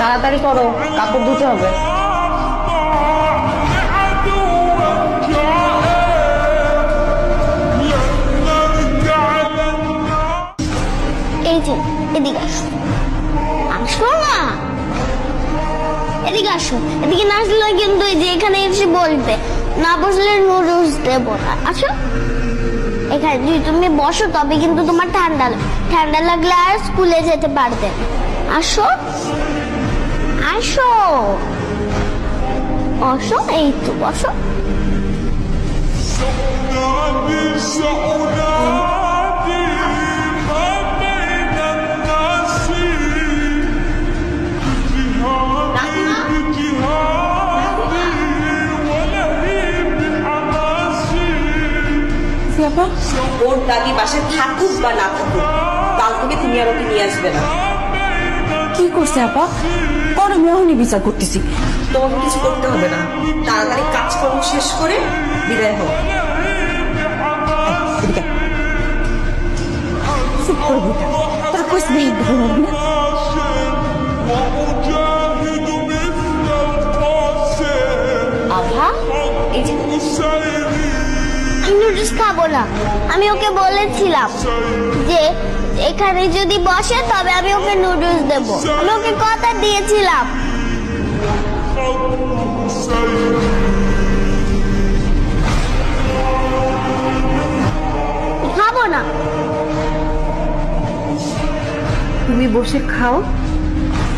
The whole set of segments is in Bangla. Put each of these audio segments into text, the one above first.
তাড়াতাড়ি করো, কাপড় ধুতে হবে। এই যে, এদিকে আসো। এদিকে আসো। এদিকে কিন্তু যে এখানে এসে বলবে, না বসলে না। এখানে যদি তুমি বসো, তবে কিন্তু তোমার ঠান্ডা ঠান্ডা লাগলে আর স্কুলে যেতে পারবে আসো। আসো। বসো এই তো বসো। ওর দাদি বাসায় থাকুক বা না থাকুক কাল থেকে তুমি আর ওকে নিয়ে আসবে না। কি করছে আপা? করো আমি এখনই বিচার করতেছি। তোমাকে কিছু করতে হবে না। তাড়াতাড়ি কাজকর্ম শেষ করে বিদায় হোক চুপ করে বইটা তোর কইস নেই ভালো না। আভা এই যে আমি নুডলস খাব না আমি ওকে বলেছিলাম যে, এখানে যদি বসে, তবে আমি ওকে নুডলস দেব। আমি ওকে কথা দিয়েছিলাম। খাব না। তুমি বসে খাও,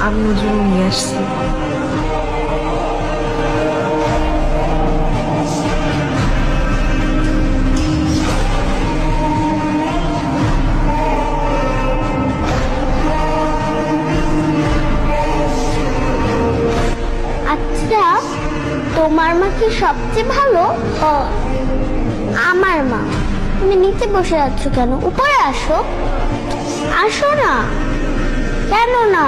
আমি ওর জন্য নিয়ে আসছি। তোমার মা কি সবচেয়ে ভালো? আমার মা। তুমি নিচে বসে আছো কেন? উপরে আসো। আসো না। কেন না?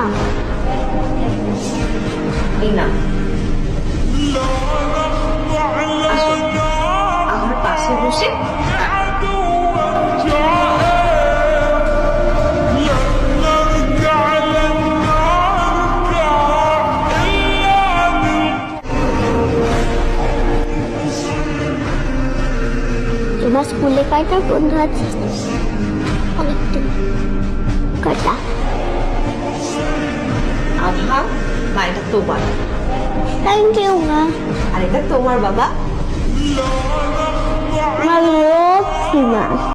আমার পাশে বসে তোমার স্কুলে কয়টা বন্ধু আছে। কয়টা আধা না এটা তোমার। থ্যাংক ইউ মা। আর এটা তোমার বাবা। আমার লক্ষ্মী মা।